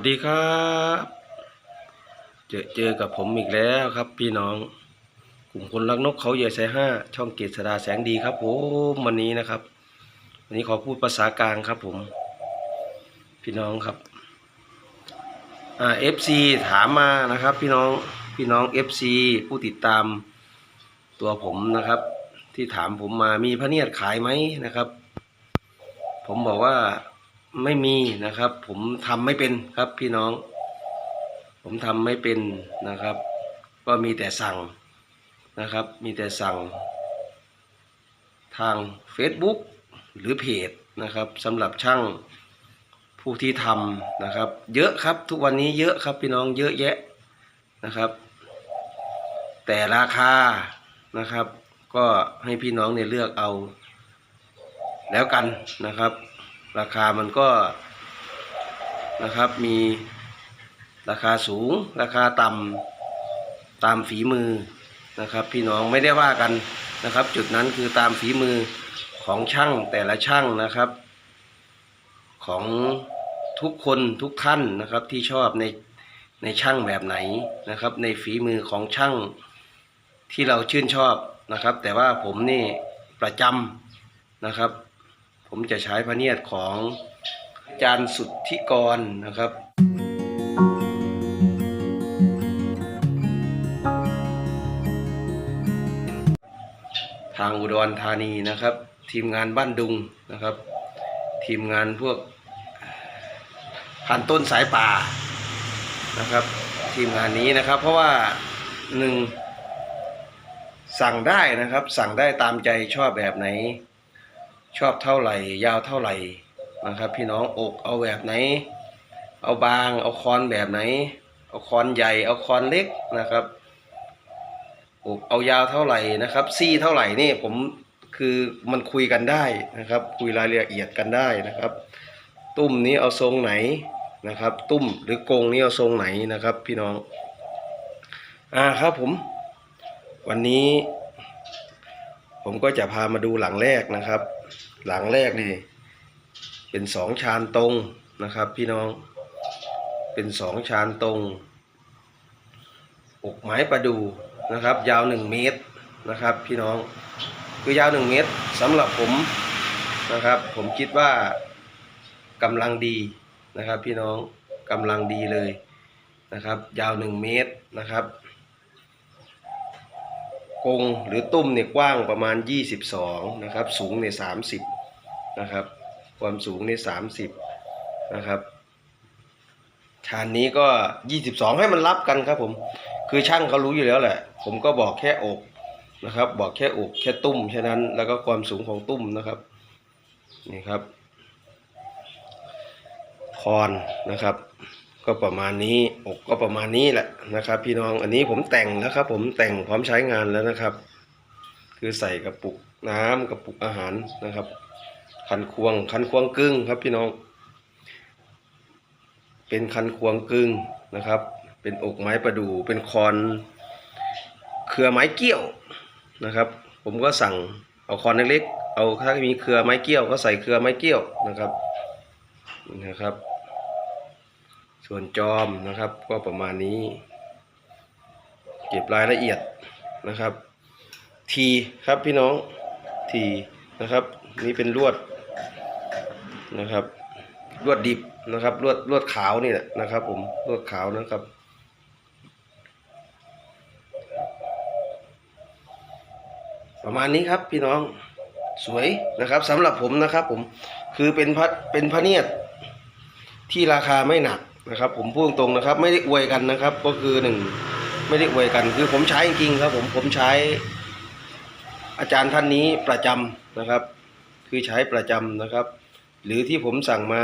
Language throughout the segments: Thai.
วัสดีครับ เจอเจอกับผมอีกแล้วครับ พี่น้อง กลุ่มคนรักนกเขาใหญ่สายห้าช่องเกษดาแสงดีครับผมวันนี้นะครับ วันนี้ขอพูดภาษากลางครับผม พี่น้องครับอ่าเอฟซีถามมานะครับ พี่น้องพี่น้องเอฟซีผู้ติดตามตัวผมนะครับ ที่ถามผมมามีพระเนียดขายไหมนะครับ ผมบอกว่า ไม่มีนะครับ ผมทำไม่เป็นครับพี่น้อง ผมทำไม่เป็นนะครับ ก็มีแต่สั่งนะครับ มีแต่สั่ง ทาง Facebook หรือเพจนะครับสำหรับช่างผู้ที่ทำนะครับ เยอะครับทุกวันนี้เยอะครับพี่น้องเยอะแยะนะครับ แต่ราคานะครับ ก็ให้พี่น้องเนี่ยเลือกเอาแล้วกันนะครับ ราคามันก็นะครับมีราคาสูง ราคาต่ำตามฝีมือนะครับ พี่น้องไม่ได้ว่ากันนะครับ จุดนั้นคือตามฝีมือของช่างแต่ละช่างนะครับ ของทุกคนทุกท่านนะครับที่ชอบในในช่างแบบไหนนะครับ ในฝีมือของช่างที่เราชื่นชอบนะครับ แต่ว่าผมนี่ประจำนะครับ ผมจะใช้พระเนียดของอาจารย์สุทธิกรนะครับทางอุดรธานีนะครับ ทีมงานบ้านดุงนะครับ ทีมงานพวกพันต้นสายป่านะครับ ทีมงานนี้นะครับ เพราะว่าหนึ่งสั่งได้นะครับ สั่งได้ตามใจชอบแบบไหน ชอบเท่าไหร่ ยาวเท่าไหร่นะครับ พี่น้องอกเอาแบบไหน เอาบาง เอาคอนแบบไหน เอาคอนใหญ่ เอาคอนเล็กนะครับอกเอายาวเท่าไหร่นะครับ ซี่เท่าไหร่นี่ผมคือมันคุยกันได้นะครับ คุยรายละเอียดกันได้นะครับ ตุ้มนี้เอาทรงไหนนะครับ ตุ้มหรือกรงนี้เอาทรงไหนนะครับ พี่น้องอ่าครับผม วันนี้ ผมก็จะพามาดูหลังแรกนะครับ หลังแรกนี่ เป็นสองชานตรงนะครับ พี่น้อง เป็นสองชานตรงอกไม้ประดูนะครับ ยาวหนึ่งเมตรนะครับ พี่น้องคือยาวหนึ่งเมตรสำหรับผมนะครับ ผมคิดว่ากำลังดีนะครับ พี่น้องกำลังดีเลยนะครับ ยาวหนึ่งเมตรนะครับ กงหรือตุ้มเนี่ยกว้างประมาณ 22 นะครับ สูงเนี่ย30 นะครับ ความสูงเนี่ย30 นะครับชานนี้ก็ 22 ให้มันรับกันครับผม คือช่างเขารู้อยู่แล้วแหละ ผมก็บอกแค่อกนะครับ บอกแค่อกแค่ตุ้มแค่นั้นแล้วก็ความสูงของตุ้มนะครับนี่ครับคอนนะครับ ก็ประมาณนี้อกก็ประมาณนี้แหละนะครับ พี่น้องอันนี้ผมแต่งแล้วครับ ผมแต่งพร้อมใช้งานแล้วนะครับ คือใส่กระปุกน้ำกระปุกอาหารนะครับ คันควงคันควงกึ่งครับพี่น้อง เป็นคันควงกึ่งนะครับ เป็นอกไม้ประดู่เป็นคอนเครือไม้เกี้ยวนะครับ ผมก็สั่งเอาคอนเล็กๆเอาถ้ามีเครือไม้เกี้ยว ก็ใส่เครือไม้เกี้ยวนะครับนะครับ ส่วนจอมนะครับก็ประมาณนี้ เก็บรายละเอียดนะครับทีครับพี่น้องทีนะครับ นี่เป็นลวดนะครับลวดดิบนะครับลวดลวดขาวนี่แหละนะครับ ผมลวดขาวนะครับ ประมาณนี้ครับพี่น้องสวยนะครับสำหรับผมนะครับ ผมคือเป็นพระเป็นพระเนียดที่ราคาไม่หนัก นะครับ ผมพูดตรงๆนะครับ ไม่ได้อวยกันนะครับ ก็คือหนึ่งไม่ได้อวยกัน คือผมใช้จริงครับ ผมผมใช้ อาจารย์ท่านนี้ประจำนะครับ คือใช้ประจำนะครับ หรือที่ผมสั่งมา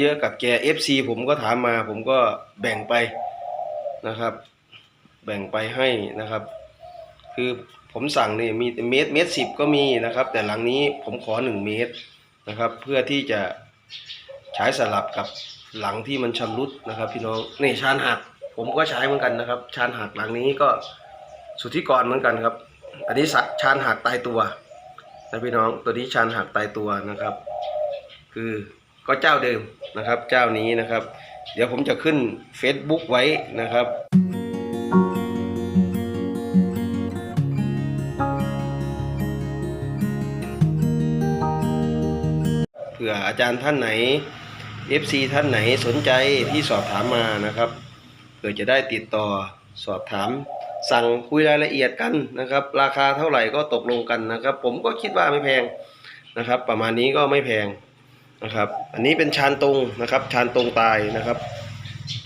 เยอะๆกับแก FC ผมก็ถามมา ผมก็แบ่งไปนะครับ แบ่งไปให้นะครับ คือผมสั่งนี่มีเมตรเมตรสิบก็มีนะครับ แต่หลังนี้ผมขอหนึ่งเมตรนะครับ เพื่อที่จะใช้สลับกับ หลังที่มันชำรุดนะครับ พี่น้องนี่ชานหัก ผมก็ใช้เหมือนกันนะครับ ชานหักหลังนี้ก็สุทธิกรเหมือนกันครับ อันนี้สะชานหักตายตัวนะพี่น้องตัวนี้ชานหักตายตัวนะครับ คือก็เจ้าเดิมนะครับ เจ้านี้นะครับ เดี๋ยวผมจะขึ้น Facebook ไว้นะครับเผื่ออาจารย์ท่านไหน FC ท่านไหนสนใจที่สอบถามมานะครับเผื่อจะได้ติดต่อสอบถาม สั่งคุยรายละเอียดกันนะครับ ราคาเท่าไหร่ก็ตกลงกันนะครับ ผมก็คิดว่าไม่แพงนะครับ ประมาณนี้ก็ไม่แพงนะครับ อันนี้เป็นชานตรงนะครับชานตรงตายนะครับ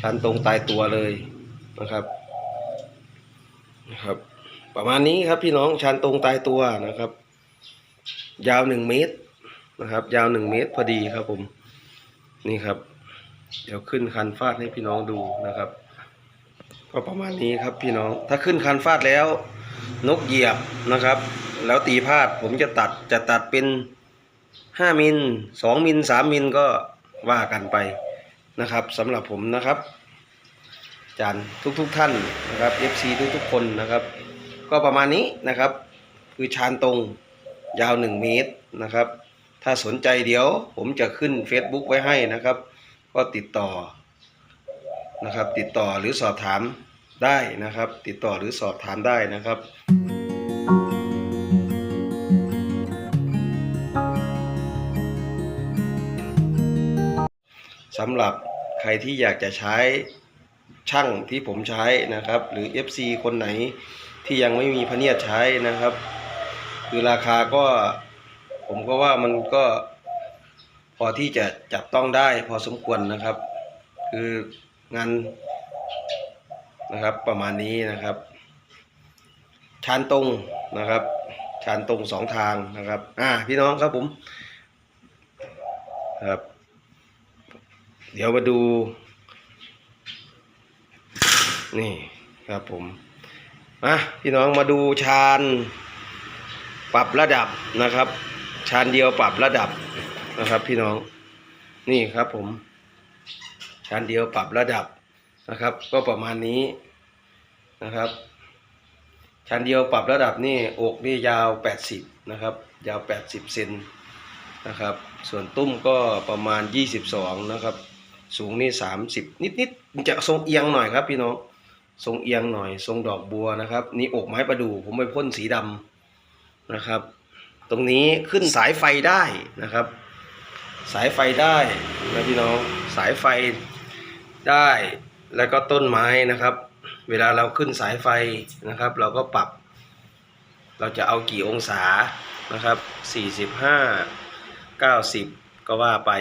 ชานตรงตายตัวเลยนะครับนะครับ ประมาณนี้ครับพี่น้องชานตรงตายตัวนะครับ ยาวหนึ่งเมตรนะครับ ยาวหนึ่งเมตรพอดีครับผม นี่ครับ เดี๋ยวขึ้นคันฟาดให้พี่น้องดูนะครับ ก็ประมาณนี้ครับพี่น้อง ถ้าขึ้นคันฟาดแล้ว นกเหยียบนะครับ แล้วตีพาดผมจะตัดจะตัดเป็นห้ามิลสองมิลสามมิลก็ว่ากันไปนะครับสำหรับผมนะครับอาจารย์ทุกๆทท่านนะครับ FC ทุกๆ คนนะครับ ก็ประมาณนี้นะครับ คือชานตรงยาว 1 เมตรนะครับ ถ้าสนใจเดี๋ยว ผมจะขึ้น Facebook ไว้ให้นะครับ ก็ติดต่อนะครับ ติดต่อหรือสอบถามได้นะครับ ติดต่อหรือสอบถามได้นะครับสำหรับใครที่อยากจะใช้ช่างที่ผมใช้นะครับ หรือ FC คนไหนที่ยังไม่มีพเนียดใช้นะครับ คือราคาก็ ผมก็ว่ามันก็พอที่จะจับต้องได้พอสมควรนะครับ คืองานนะครับประมาณนี้นะครับชานตรงนะครับชานตรงสองทางนะครับอ่าพี่น้องครับผมครับ เดี๋ยวมาดู นี่ครับผมอะพี่น้องมาดูชานปรับระดับนะครับ ชานเดียวปรับระดับนะครับ พี่น้องนี่ครับผมชานเดียวปรับระดับนะครับ ก็ประมาณนี้นะครับชานเดียวปรับระดับนี่อกนี่ยาว 80 นะครับ ยาว 80 เซนนะครับ ส่วนตุ้มก็ประมาณ 22 นะครับ สูงนี่ 30 นิดๆจะทรงเอียงหน่อยครับพี่น้องทรงเอียงหน่อย ทรงดอกบัวนะครับ นี่อกไม้ประดู่ผมไปพ่นสีดำนะครับ ตรงนี้ขึ้นสายไฟได้นะครับ สายไฟได้นะพี่น้องสายไฟได้แล้วก็ต้นไม้นะครับ เวลาเราขึ้นสายไฟนะครับ เราก็ปรับ เราจะเอากี่องศานะครับ 45 90 ก็ว่าไป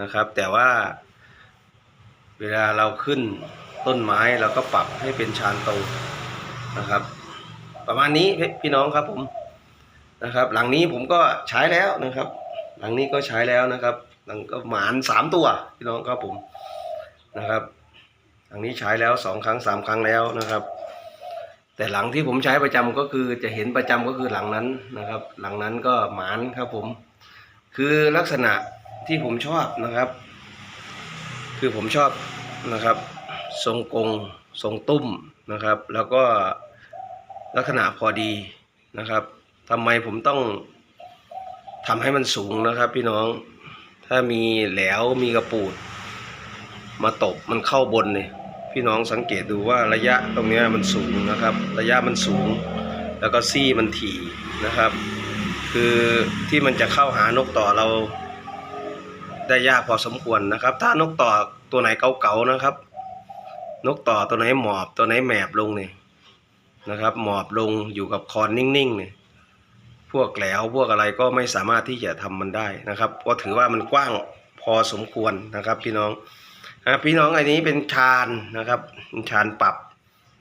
นะครับ แต่ว่าเวลาเราขึ้นต้นไม้เราก็ปรับให้เป็นชานตรงนะครับ ประมาณนี้พี่พี่น้องครับผม นะครับ หลังนี้ผมก็ใช้แล้วนะครับ หลังนี้ก็ใช้แล้วนะครับ หลังก็หมานสามตัวพี่น้องครับผมนะครับ หลังนี้ใช้แล้วสองครั้งสามครั้งแล้วนะครับ แต่หลังที่ผมใช้ประจำก็คือจะเห็นประจำก็คือหลังนั้นนะครับ หลังนั้นก็หมานครับผม คือลักษณะที่ผมชอบนะครับ คือผมชอบนะครับ ทรงกงทรงตุ้มนะครับ แล้วก็ลักษณะพอดีนะครับ ทำไมผมต้องทำให้มันสูงนะครับ พี่น้อง ถ้ามีแหลวมีกระปูด มาตบมันเข้าบนเนี่ยพี่น้องสังเกตดูว่าระยะตรงนี้มันสูงนะครับ ระยะมันสูง แล้วก็ซี่มันถี่นะครับ คือที่มันจะเข้าหานกต่อเราได้ยากพอสมควรนะครับ ถ้านกต่อตัวไหนเก่าๆนะครับ นกต่อตัวไหนหมอบตัวไหนแหมบลงเนี่ยนะครับ หมอบลงอยู่กับคอนนิ่งๆเนี่ย วกแหลวพวกอะไรก็ไม่สามารถที่จะทำมันได้นะครับ ก็ถือว่ามันกว้างพอสมควรนะครับ พี่น้องอะพี่น้องอันนี้เป็นชานนะครับชานปรับ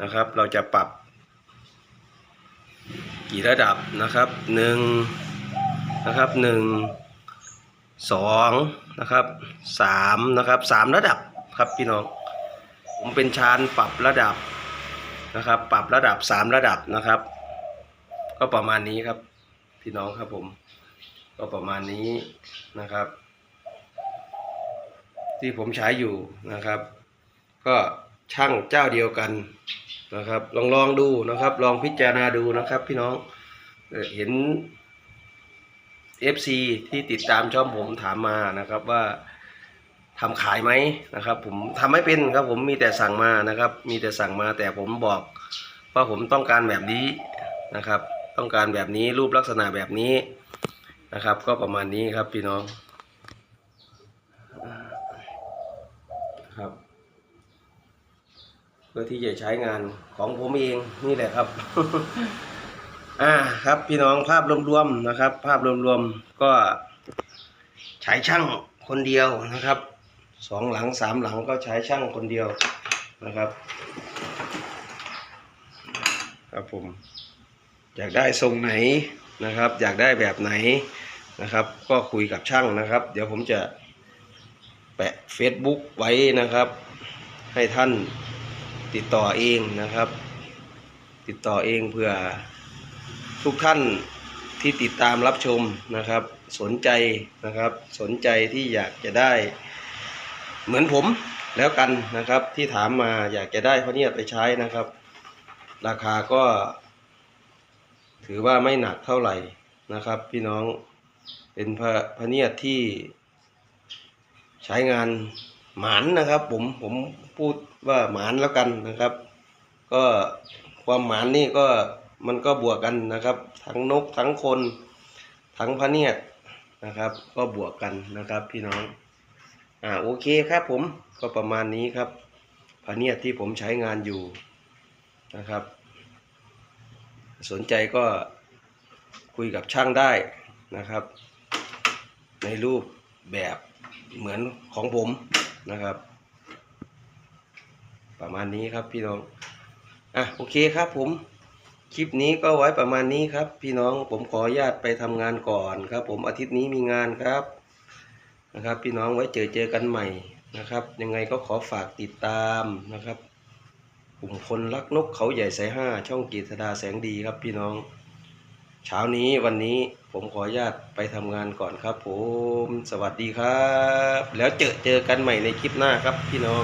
นะครับ เราจะปรับ กี่ระดับนะครับหนึ่งนะครับหนึ่งสองนะครับสามนะครับสามระดับครับพี่น้อง ผมเป็นชานปรับระดับนะครับ ปรับระดับสามระดับนะครับ ก็ประมาณนี้ครับ พี่น้องครับผม ก็ประมาณนี้นะครับ ที่ผมใช้อยู่นะครับ ก็ช่างเจ้าเดียวกันนะครับ ลองลองดูนะครับ ลองพิจารณาดูนะครับ พี่น้องเอเห็น FC ที่ติดตามช่องผมถามมานะครับว่าทำขายไหมนะครับ ผมทำไม่เป็นครับ ผมมีแต่สั่งมานะครับ มีแต่สั่งมาแต่ผมบอกว่าผมต้องการแบบนี้นะครับ ต้องการแบบนี้รูปลักษณะแบบนี้นะครับ ก็ประมาณนี้ครับพี่น้องครับ เพื่อที่จะใช้งานของผมเองนี่แหละครับอ่าครับพี่น้องภาพรวมๆนะครับ ภาพรวมๆก็ใช้ช่างคนเดียวนะครับสองหลังสามหลังก็ใช้ช่างคนเดียวนะครับครับผม อยากได้ทรงไหนนะครับ อยากได้แบบไหนนะครับ ก็คุยกับช่างนะครับ เดี๋ยวผมจะแปะ Facebook ไว้นะครับ ให้ท่านติดต่อเองนะครับ ติดต่อเองเพื่อทุกท่านที่ติดตามรับชมนะครับ สนใจนะครับ สนใจที่อยากจะได้เหมือนผมแล้วกันนะครับที่ถามมาอยากจะได้พระเนียดไปใช้นะครับ ราคาก็ ถือว่าไม่หนักเท่าไหร่นะครับ พี่น้องเป็นพระพระเนียดที่ใช้งานหมานนะครับ ผมผมพูดว่าหมานแล้วกันนะครับ ก็ความหมานนี่ก็มันก็บวกกันนะครับ ทั้งนกทั้งคน ทั้งพระเนียดนะครับ ก็บวกกันนะครับ พี่น้องอ่าโอเคครับผมก็ประมาณนี้ครับพระเนียดที่ผมใช้งานอยู่นะครับ สนใจก็คุยกับช่างได้นะครับ ในรูปแบบเหมือนของผมนะครับ ประมาณนี้ครับพี่น้องอะโอเคครับผมคลิปนี้ก็ไว้ประมาณนี้ครับ พี่น้องผมขออนุญาตไปทำงานก่อนครับ ผมอาทิตย์นี้มีงานครับนะครับ พี่น้องไว้เจอเจอกันใหม่นะครับ ยังไงก็ขอฝากติดตามนะครับ ลุ่มคนรักนกเขาใหญ่สายห้าช่องกีตดาแสงดีครับพี่น้อง เช้านี้วันนี้ผมขออนุญาตไปทำงานก่อนครับผม สวัสดีครับ แล้วเจอเจอกันใหม่ในคลิปหน้าครับพี่น้อง